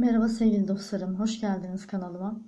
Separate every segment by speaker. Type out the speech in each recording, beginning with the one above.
Speaker 1: Merhaba sevgili dostlarım, hoş geldiniz kanalıma.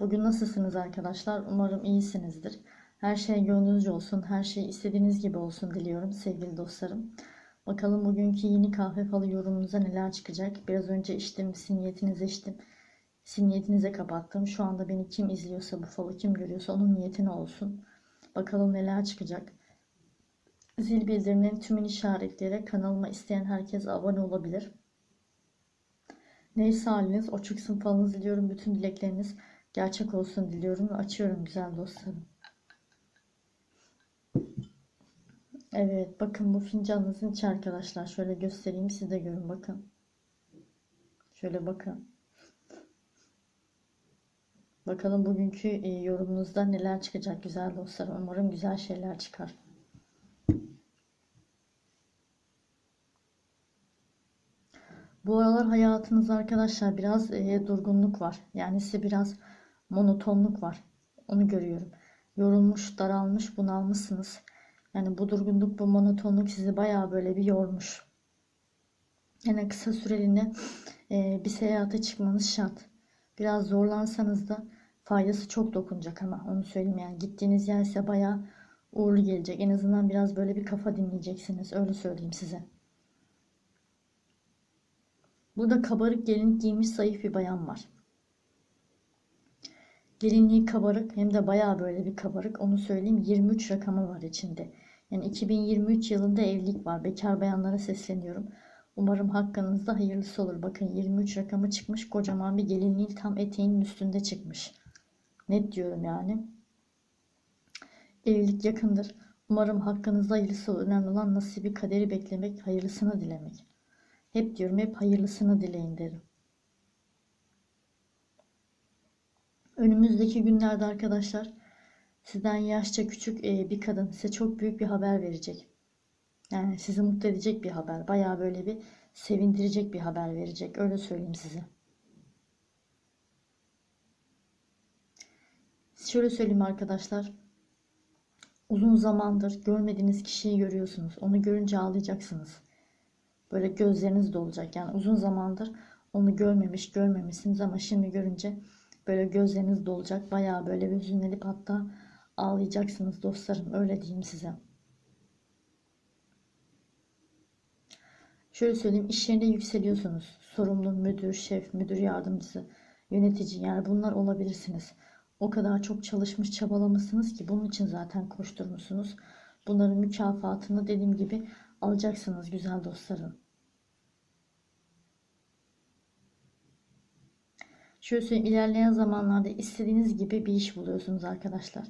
Speaker 1: Bugün nasılsınız arkadaşlar? Umarım iyisinizdir. Her şey gönlünüzce olsun, her şey istediğiniz gibi olsun diliyorum sevgili dostlarım. Bakalım bugünkü yeni kahve falı yorumunuza neler çıkacak. Biraz önce içtim, sizin niyetinize içtim. Sizin niyetinize kapattım. Şu anda beni kim izliyorsa, bu falı kim görüyorsa onun niyetine olsun. Bakalım neler çıkacak. Zil bildirimlerini tümünü işaretleyerek kanalıma isteyen herkes abone olabilir. Neyse haliniz, o çıksın falınız diliyorum. Bütün dilekleriniz gerçek olsun diliyorum açıyorum güzel dostlarım. Evet bakın bu fincanınızın içi arkadaşlar. Şöyle göstereyim siz de görün bakın. Şöyle bakın. Bakalım bugünkü e, yorumunuzda neler çıkacak güzel dostlar. Umarım güzel şeyler çıkar. Bu aralar hayatınızda arkadaşlar biraz e, durgunluk var. Yani size biraz monotonluk var. Onu görüyorum. Yorulmuş, daralmış, bunalmışsınız. Yani bu durgunluk, bu monotonluk sizi bayağı böyle bir yormuş. Yani kısa süreliğine e, bir seyahate çıkmanız şart. Biraz zorlansanız da faydası çok dokunacak ama onu söyleyeyim yani gittiğiniz yer ise bayağı uğurlu gelecek. En azından biraz böyle bir kafa dinleyeceksiniz. Öyle söyleyeyim size. Burada kabarık gelinlik giymiş zayıf bir bayan var. Gelinliği kabarık hem de bayağı böyle bir kabarık. Onu söyleyeyim 23 rakamı var içinde. Yani 2023 yılında evlilik var. Bekar bayanlara sesleniyorum. Umarım hakkınızda hayırlısı olur. Bakın 23 rakamı çıkmış. Kocaman bir gelinliğin tam eteğinin üstünde çıkmış. Net diyorum yani. Evlilik yakındır. Umarım hakkınızda hayırlısı olur. Önemli olan nasibi kaderi beklemek, hayırlısını dilemek. Hep diyorum hep hayırlısını dileyin derim. Önümüzdeki günlerde arkadaşlar sizden yaşça küçük e, bir kadın size çok büyük bir haber verecek. Yani sizi mutlu edecek bir haber. Bayağı böyle bir sevindirecek bir haber verecek. Öyle söyleyeyim size. Şöyle söyleyeyim arkadaşlar. Uzun zamandır görmediğiniz kişiyi görüyorsunuz. Onu görünce ağlayacaksınız. Böyle gözleriniz dolacak. Yani uzun zamandır onu görmemiş görmemişsiniz ama şimdi görünce böyle gözleriniz dolacak. Bayağı böyle bir hüzünlenip hatta ağlayacaksınız dostlarım. Öyle diyeyim size. Şöyle söyleyeyim iş yerinde yükseliyorsunuz. Sorumlu müdür, şef, müdür yardımcısı, yönetici yani bunlar olabilirsiniz. O kadar çok çalışmış çabalamışsınız ki bunun için zaten koşturmuşsunuz. Bunların mükafatını dediğim gibi alacaksınız güzel dostlarım. Şöyle söyleyeyim ilerleyen zamanlarda istediğiniz gibi bir iş buluyorsunuz arkadaşlar.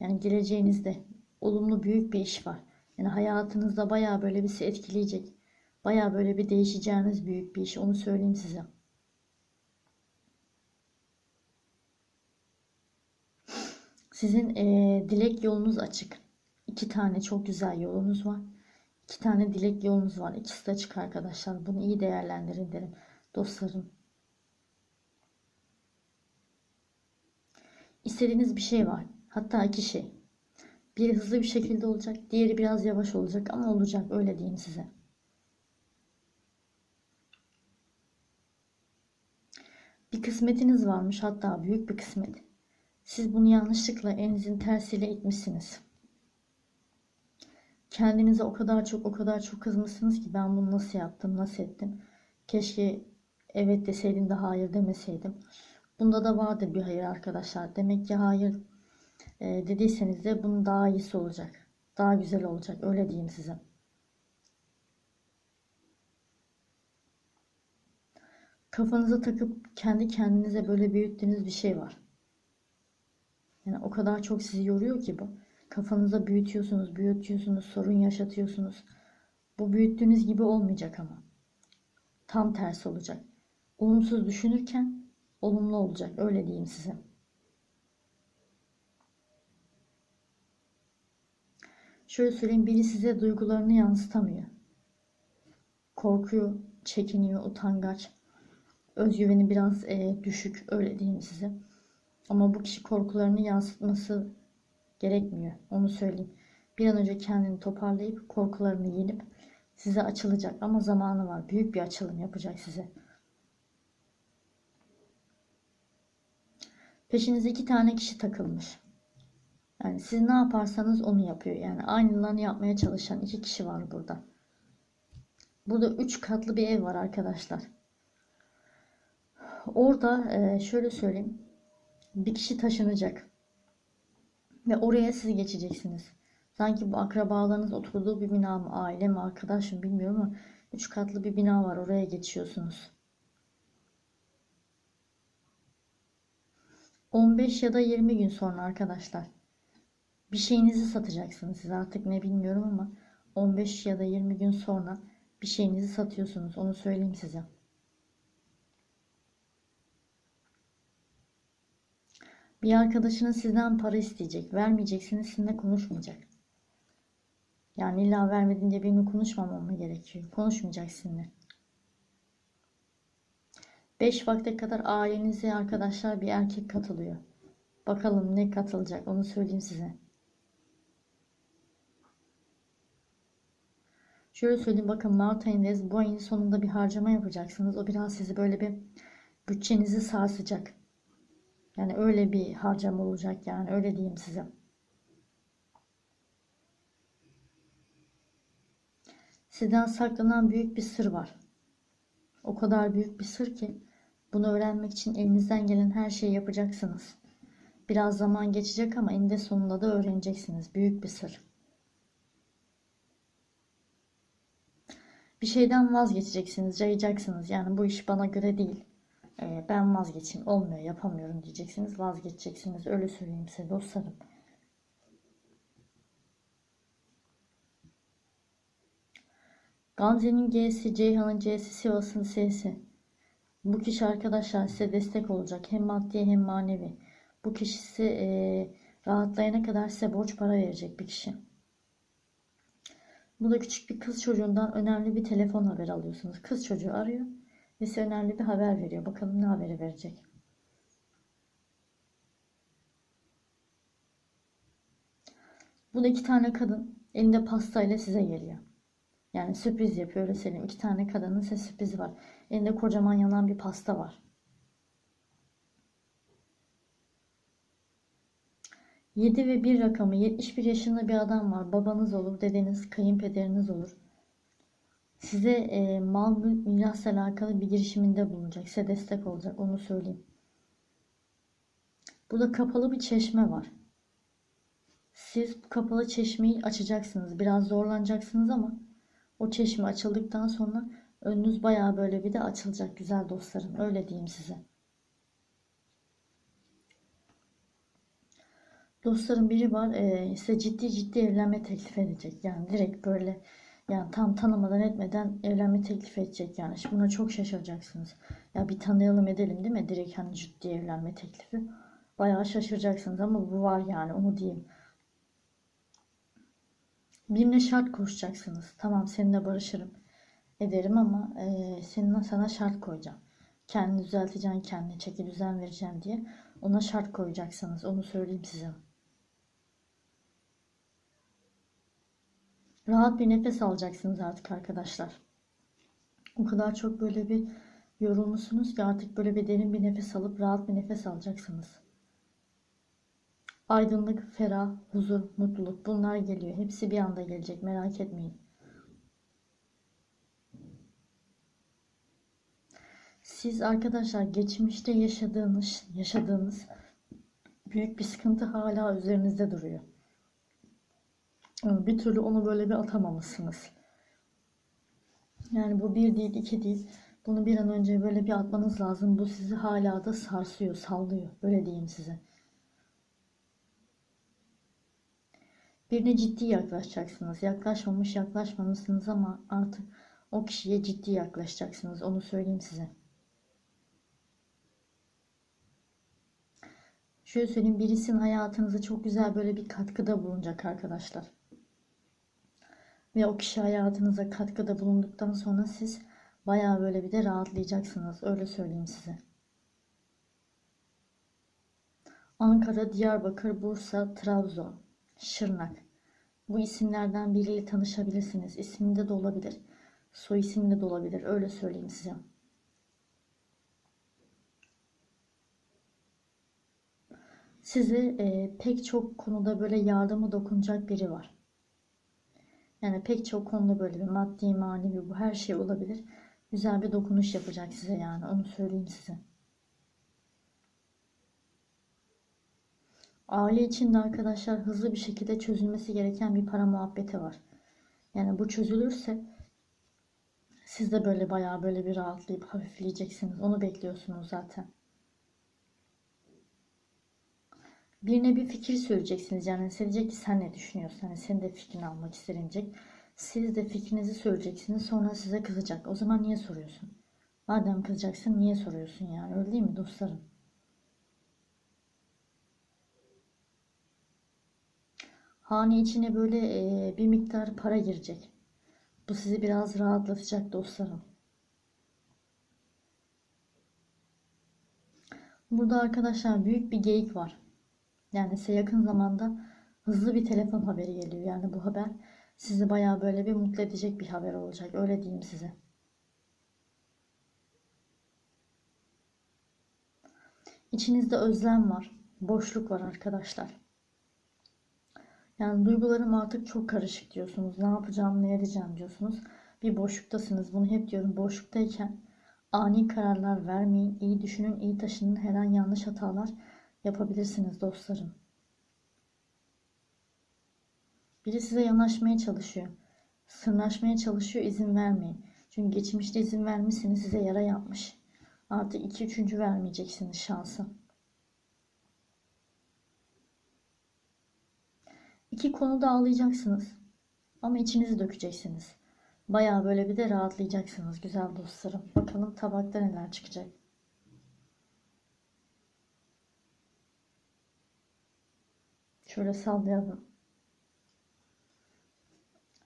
Speaker 1: Yani geleceğinizde olumlu büyük bir iş var. Yani hayatınızda baya böyle bir etkileyecek. Baya böyle bir değişeceğiniz büyük bir iş. Onu söyleyeyim size. Sizin e, dilek yolunuz açık. İki tane çok güzel yolunuz var. İki tane dilek yolunuz var. İkisi de açık arkadaşlar. Bunu iyi değerlendirin derim. Dostlarım. İstediğiniz bir şey var. Hatta iki şey. Biri hızlı bir şekilde olacak. Diğeri biraz yavaş olacak ama olacak. Öyle diyeyim size. Bir kısmetiniz varmış. Hatta büyük bir kısmet. Siz bunu yanlışlıkla elinizin tersiyle itmişsiniz. Kendinize o kadar çok o kadar çok kızmışsınız ki ben bunu nasıl yaptım, nasıl ettim. Keşke evet deseydim de hayır demeseydim. Bunda da vardır bir hayır arkadaşlar. Demek ki hayır e, dediyseniz de bunun daha iyisi olacak. Daha güzel olacak. Öyle diyeyim size. Kafanıza takıp kendi kendinize böyle büyüttüğünüz bir şey var. Yani o kadar çok sizi yoruyor ki bu. Kafanıza büyütüyorsunuz, büyütüyorsunuz, sorun yaşatıyorsunuz. Bu büyüttüğünüz gibi olmayacak ama. Tam tersi olacak. Olumsuz düşünürken olumlu olacak. Öyle diyeyim size. Şöyle söyleyeyim biri size duygularını yansıtamıyor. Korkuyor, çekiniyor, utangaç. Özgüveni biraz e, düşük öyle diyeyim size. Ama bu kişi korkularını yansıtması gerekmiyor. Onu söyleyeyim. Bir an önce kendini toparlayıp korkularını yenip size açılacak ama zamanı var. Büyük bir açılım yapacak size. Peşinize iki tane kişi takılmış. Yani siz ne yaparsanız onu yapıyor. Yani aynı aynılarını yapmaya çalışan iki kişi var burada. Burada üç katlı bir ev var arkadaşlar. Orada e, şöyle söyleyeyim. Bir kişi taşınacak. Ve oraya siz geçeceksiniz. Sanki bu akrabalarınız oturduğu bir bina mı, aile mi, arkadaş mı bilmiyorum ama üç katlı bir bina var. Oraya geçiyorsunuz. 15 ya da 20 gün sonra arkadaşlar bir şeyinizi satacaksınız siz artık ne bilmiyorum ama 15 ya da 20 gün sonra bir şeyinizi satıyorsunuz onu söyleyeyim size. Bir arkadaşınız sizden para isteyecek. Vermeyeceksiniz sizinle konuşmayacak. Yani illa vermedin diye benimle konuşmamam mı gerekiyor? Konuşmayacak sizinle. 5 vakte kadar ailenize arkadaşlar bir erkek katılıyor. Bakalım ne katılacak onu söyleyeyim size. Şöyle söyleyeyim bakın Mart ayındayız. Bu ayın sonunda bir harcama yapacaksınız. O biraz sizi böyle bir bütçenizi sarsacak. Yani öyle bir harcama olacak yani öyle diyeyim size. Sizden saklanan büyük bir sır var. O kadar büyük bir sır ki bunu öğrenmek için elinizden gelen her şeyi yapacaksınız. Biraz zaman geçecek ama eninde sonunda da öğreneceksiniz. Büyük bir sır. Bir şeyden vazgeçeceksiniz, cayacaksınız. Yani bu iş bana göre değil. Ee, ben vazgeçeyim, olmuyor, yapamıyorum diyeceksiniz. Vazgeçeceksiniz. Öyle söyleyeyim size dostlarım. Gamze'nin G'si, Ceyhan'ın C'si, Sivas'ın S'si. Bu kişi arkadaşlar size destek olacak. Hem maddi hem manevi. Bu kişi size e, rahatlayana kadar size borç para verecek bir kişi. Bu da küçük bir kız çocuğundan önemli bir telefon haberi alıyorsunuz. Kız çocuğu arıyor ve önemli bir haber veriyor. Bakalım ne haberi verecek. Bu da iki tane kadın elinde pastayla size geliyor. Yani sürpriz yapıyor öyle söyleyeyim. İki tane kadının size sürprizi var. Elinde kocaman yanan bir pasta var. 7 ve 1 rakamı 71 yaşında bir adam var. Babanız olur, dedeniz, kayınpederiniz olur. Size e, mal mülk mirasla alakalı bir girişiminde bulunacak. Size destek olacak. Onu söyleyeyim. Burada kapalı bir çeşme var. Siz bu kapalı çeşmeyi açacaksınız. Biraz zorlanacaksınız ama o çeşme açıldıktan sonra önünüz bayağı böyle bir de açılacak güzel dostlarım. Öyle diyeyim size. Dostlarım biri var e, size ciddi ciddi evlenme teklif edecek. Yani direkt böyle yani tam tanımadan etmeden evlenme teklif edecek yani. Şimdi buna çok şaşıracaksınız. Ya bir tanıyalım edelim değil mi? Direkt hani ciddi evlenme teklifi. Bayağı şaşıracaksınız ama bu var yani onu diyeyim. Birine şart koşacaksınız. Tamam seninle barışırım ederim ama e, senin sana şart koyacağım. Kendini düzelteceksin, kendine çeki düzen vereceğim diye ona şart koyacaksınız. Onu söyleyeyim size. Rahat bir nefes alacaksınız artık arkadaşlar. O kadar çok böyle bir yorulmuşsunuz ki artık böyle bir derin bir nefes alıp rahat bir nefes alacaksınız. Aydınlık, ferah, huzur, mutluluk bunlar geliyor. Hepsi bir anda gelecek merak etmeyin. Siz arkadaşlar geçmişte yaşadığınız yaşadığınız büyük bir sıkıntı hala üzerinizde duruyor. Bir türlü onu böyle bir atamamışsınız. Yani bu bir değil, iki değil. Bunu bir an önce böyle bir atmanız lazım. Bu sizi hala da sarsıyor, sallıyor. Böyle diyeyim size. Birine ciddi yaklaşacaksınız. Yaklaşmamış yaklaşmamışsınız ama artık o kişiye ciddi yaklaşacaksınız. Onu söyleyeyim size. Şöyle söyleyeyim birisinin hayatınıza çok güzel böyle bir katkıda bulunacak arkadaşlar. Ve o kişi hayatınıza katkıda bulunduktan sonra siz bayağı böyle bir de rahatlayacaksınız. Öyle söyleyeyim size. Ankara, Diyarbakır, Bursa, Trabzon, Şırnak. Bu isimlerden biriyle tanışabilirsiniz. İsminde de olabilir. Soy isiminde de olabilir. Öyle söyleyeyim size. Size e, pek çok konuda böyle yardımı dokunacak biri var. Yani pek çok konuda böyle bir maddi manevi bu her şey olabilir. Güzel bir dokunuş yapacak size yani onu söyleyeyim size. Aile içinde arkadaşlar hızlı bir şekilde çözülmesi gereken bir para muhabbeti var. Yani bu çözülürse siz de böyle bayağı böyle bir rahatlayıp hafifleyeceksiniz. Onu bekliyorsunuz zaten. Birine bir fikir söyleyeceksiniz. Yani size ki sen ne düşünüyorsun? Yani senin de fikrini almak istenecek. Siz de fikrinizi söyleyeceksiniz. Sonra size kızacak. O zaman niye soruyorsun? Madem kızacaksın niye soruyorsun yani? Öyle değil mi dostlarım? Hane içine böyle e, bir miktar para girecek. Bu sizi biraz rahatlatacak dostlarım. Burada arkadaşlar büyük bir geyik var. Yani size yakın zamanda hızlı bir telefon haberi geliyor. Yani bu haber sizi bayağı böyle bir mutlu edecek bir haber olacak. Öyle diyeyim size. İçinizde özlem var. Boşluk var arkadaşlar. Yani duygularım artık çok karışık diyorsunuz. Ne yapacağım, ne edeceğim diyorsunuz. Bir boşluktasınız. Bunu hep diyorum. Boşluktayken ani kararlar vermeyin. İyi düşünün, iyi taşının. Her an yanlış hatalar yapabilirsiniz dostlarım. Biri size yanaşmaya çalışıyor. Sırnaşmaya çalışıyor. izin vermeyin. Çünkü geçmişte izin vermişsiniz size yara yapmış. Artık iki üçüncü vermeyeceksiniz şansı. İki konuda ağlayacaksınız. Ama içinizi dökeceksiniz. Baya böyle bir de rahatlayacaksınız güzel dostlarım. Bakalım tabakta neler çıkacak. Şöyle sallayalım.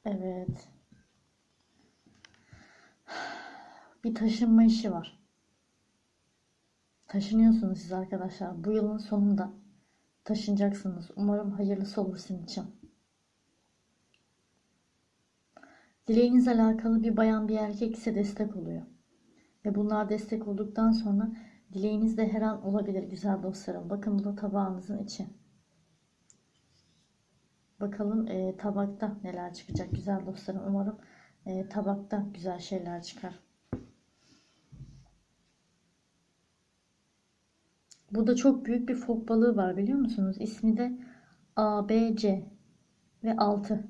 Speaker 1: Evet. Bir taşınma işi var. Taşınıyorsunuz siz arkadaşlar. Bu yılın sonunda taşınacaksınız. Umarım hayırlısı olur sizin için. Dileğinizle alakalı bir bayan bir erkek ise destek oluyor. Ve bunlar destek olduktan sonra dileğiniz de her an olabilir güzel dostlarım. Bakın bu da tabağınızın içi. Bakalım e, tabakta neler çıkacak güzel dostlarım. Umarım e, tabakta güzel şeyler çıkar. Burada çok büyük bir fok balığı var biliyor musunuz? İsmi de ABC ve 6.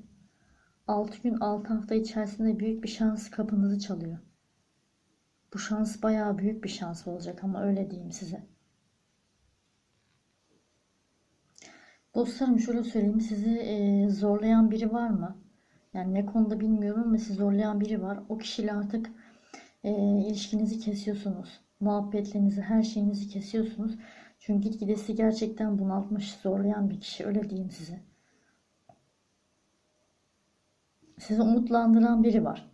Speaker 1: 6 gün 6 hafta içerisinde büyük bir şans kapınızı çalıyor. Bu şans bayağı büyük bir şans olacak ama öyle diyeyim size. Dostlarım şöyle söyleyeyim sizi e, zorlayan biri var mı? Yani ne konuda bilmiyorum ama sizi zorlayan biri var. O kişiyle artık e, ilişkinizi kesiyorsunuz. Muhabbetlerinizi, her şeyinizi kesiyorsunuz. Çünkü gitgide sizi gerçekten bunaltmış, zorlayan bir kişi. Öyle diyeyim size. Sizi umutlandıran biri var.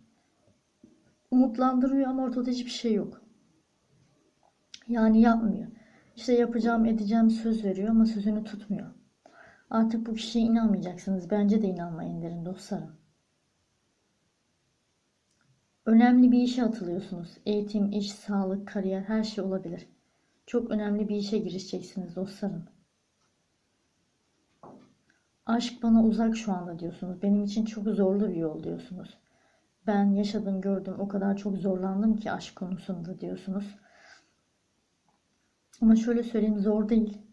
Speaker 1: Umutlandırıyor ama ortada hiçbir şey yok. Yani yapmıyor. İşte yapacağım, edeceğim söz veriyor ama sözünü tutmuyor. Artık bu kişiye inanmayacaksınız. Bence de inanmayın derin dostlarım. Önemli bir işe atılıyorsunuz. Eğitim, iş, sağlık, kariyer her şey olabilir. Çok önemli bir işe girişeceksiniz dostlarım. Aşk bana uzak şu anda diyorsunuz. Benim için çok zorlu bir yol diyorsunuz. Ben yaşadım, gördüm, o kadar çok zorlandım ki aşk konusunda diyorsunuz. Ama şöyle söyleyeyim zor değil.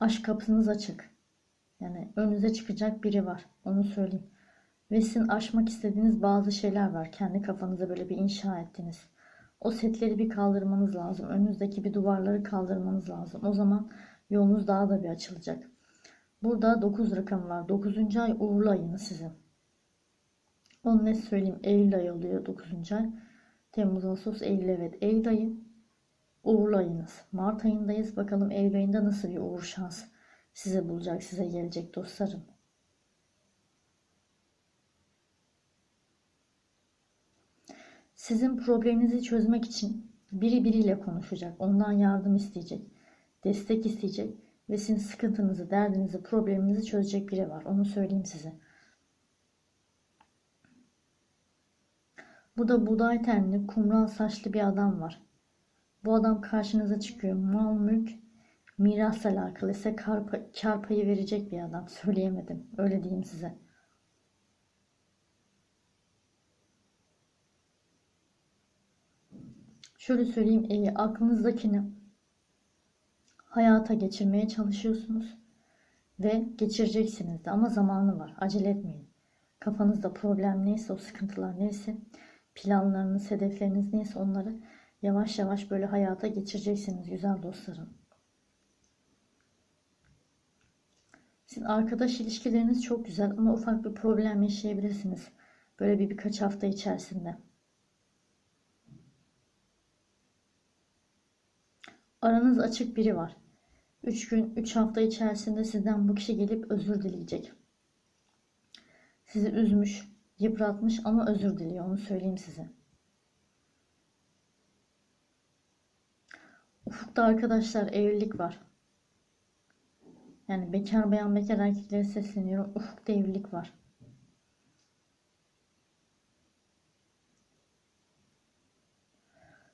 Speaker 1: Aşk kapınız açık. Yani önünüze çıkacak biri var. Onu söyleyeyim. Ve sizin aşmak istediğiniz bazı şeyler var. Kendi kafanıza böyle bir inşa ettiniz. O setleri bir kaldırmanız lazım. Önünüzdeki bir duvarları kaldırmanız lazım. O zaman yolunuz daha da bir açılacak. Burada 9 rakam var. 9. ay uğurlu ayınız sizin. Onu ne söyleyeyim? Eylül ayı oluyor 9. ay. Temmuz, Ağustos, Eylül evet. Eylül ayı uğurlu ayınız. Mart ayındayız. Bakalım Eylül ayında nasıl bir uğur şans size bulacak, size gelecek dostlarım. Sizin probleminizi çözmek için biri biriyle konuşacak, ondan yardım isteyecek, destek isteyecek ve sizin sıkıntınızı, derdinizi, probleminizi çözecek biri var. Onu söyleyeyim size. Bu da buğday tenli, kumral saçlı bir adam var. Bu adam karşınıza çıkıyor. Mal mülk Mirasla alakalı ise kar, kar payı verecek bir adam. Söyleyemedim. Öyle diyeyim size. Şöyle söyleyeyim. e, aklınızdakini hayata geçirmeye çalışıyorsunuz. Ve geçireceksiniz de ama zamanı var. Acele etmeyin. Kafanızda problem neyse, o sıkıntılar neyse, planlarınız, hedefleriniz neyse onları yavaş yavaş böyle hayata geçireceksiniz güzel dostlarım. Sizin arkadaş ilişkileriniz çok güzel ama ufak bir problem yaşayabilirsiniz. Böyle bir birkaç hafta içerisinde. Aranız açık biri var. 3 gün, 3 hafta içerisinde sizden bu kişi gelip özür dileyecek. Sizi üzmüş, yıpratmış ama özür diliyor. Onu söyleyeyim size. Ufukta arkadaşlar evlilik var. Yani bekar bayan bekar erkeklere sesleniyorum. Ufukta evlilik var.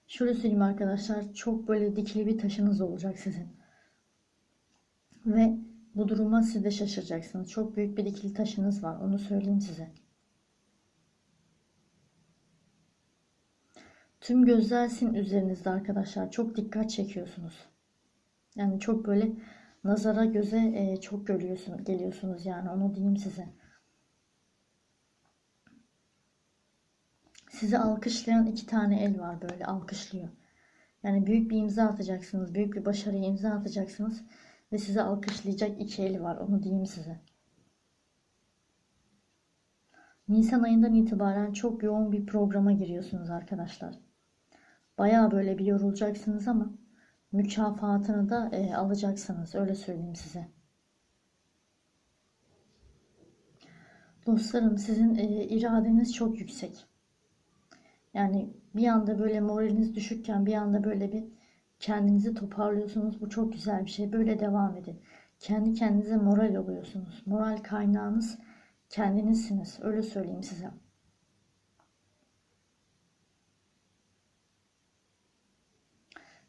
Speaker 1: Şöyle söyleyeyim arkadaşlar. Çok böyle dikili bir taşınız olacak sizin. Ve bu duruma siz de şaşıracaksınız. Çok büyük bir dikili taşınız var. Onu söyleyeyim size. Tüm gözler sizin üzerinizde arkadaşlar. Çok dikkat çekiyorsunuz. Yani çok böyle nazara göze e, çok görüyorsunuz, geliyorsunuz yani onu diyeyim size. Sizi alkışlayan iki tane el var böyle alkışlıyor. Yani büyük bir imza atacaksınız, büyük bir başarıya imza atacaksınız ve sizi alkışlayacak iki el var onu diyeyim size. Nisan ayından itibaren çok yoğun bir programa giriyorsunuz arkadaşlar. Bayağı böyle bir yorulacaksınız ama mükafatını da e, alacaksınız. Öyle söyleyeyim size. Dostlarım sizin e, iradeniz çok yüksek. Yani bir anda böyle moraliniz düşükken bir anda böyle bir kendinizi toparlıyorsunuz. Bu çok güzel bir şey. Böyle devam edin. Kendi kendinize moral oluyorsunuz. Moral kaynağınız kendinizsiniz. Öyle söyleyeyim size.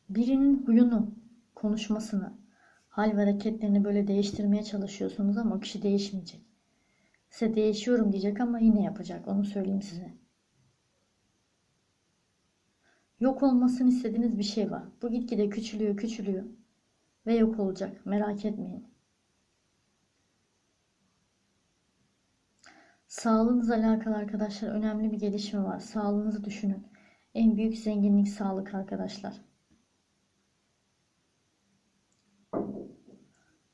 Speaker 1: Birinin huyunu, konuşmasını, hal ve hareketlerini böyle değiştirmeye çalışıyorsunuz ama o kişi değişmeyecek. Size değişiyorum diyecek ama yine yapacak. Onu söyleyeyim size. Yok olmasını istediğiniz bir şey var. Bu gitgide küçülüyor, küçülüyor ve yok olacak. Merak etmeyin. Sağlığınızla alakalı arkadaşlar önemli bir gelişme var. Sağlığınızı düşünün. En büyük zenginlik sağlık arkadaşlar.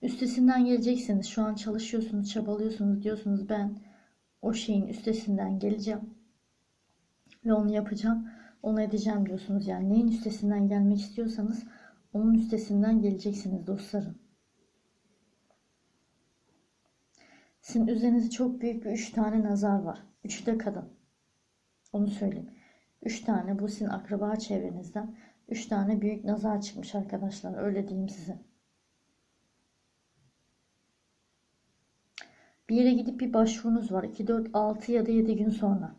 Speaker 1: Üstesinden geleceksiniz. Şu an çalışıyorsunuz, çabalıyorsunuz. Diyorsunuz ben o şeyin üstesinden geleceğim. Ve onu yapacağım. Onu edeceğim diyorsunuz. Yani neyin üstesinden gelmek istiyorsanız onun üstesinden geleceksiniz dostlarım. Sizin üzerinizde çok büyük bir üç tane nazar var. Üçü de kadın. Onu söyleyeyim. Üç tane bu sizin akraba çevrenizden. Üç tane büyük nazar çıkmış arkadaşlar. Öyle diyeyim size. Bir yere gidip bir başvurunuz var. 2, 4, 6 ya da 7 gün sonra.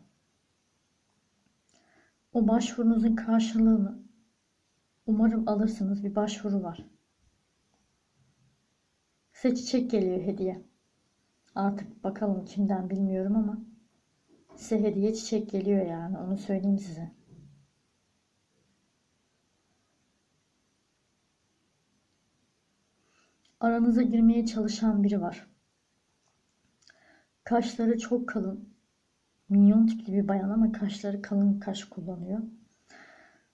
Speaker 1: O başvurunuzun karşılığını umarım alırsınız. Bir başvuru var. Size çiçek geliyor hediye. Artık bakalım kimden bilmiyorum ama size hediye çiçek geliyor yani. Onu söyleyeyim size. Aranıza girmeye çalışan biri var. Kaşları çok kalın. Minyon tipli bir bayan ama kaşları kalın kaş kullanıyor.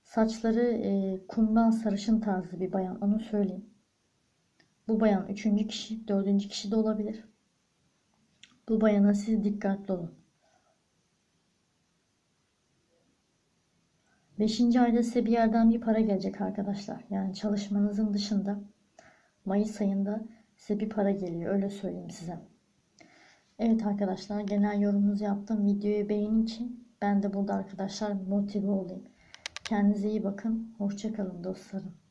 Speaker 1: Saçları e, kumdan sarışın tarzı bir bayan. Onu söyleyeyim. Bu bayan üçüncü kişi, dördüncü kişi de olabilir. Bu bayana siz dikkatli olun. Beşinci ayda size bir yerden bir para gelecek arkadaşlar. Yani çalışmanızın dışında Mayıs ayında size bir para geliyor. Öyle söyleyeyim size. Evet arkadaşlar genel yorumunuzu yaptım. Videoyu beğenin için ben de burada arkadaşlar motive olayım. Kendinize iyi bakın. Hoşçakalın dostlarım.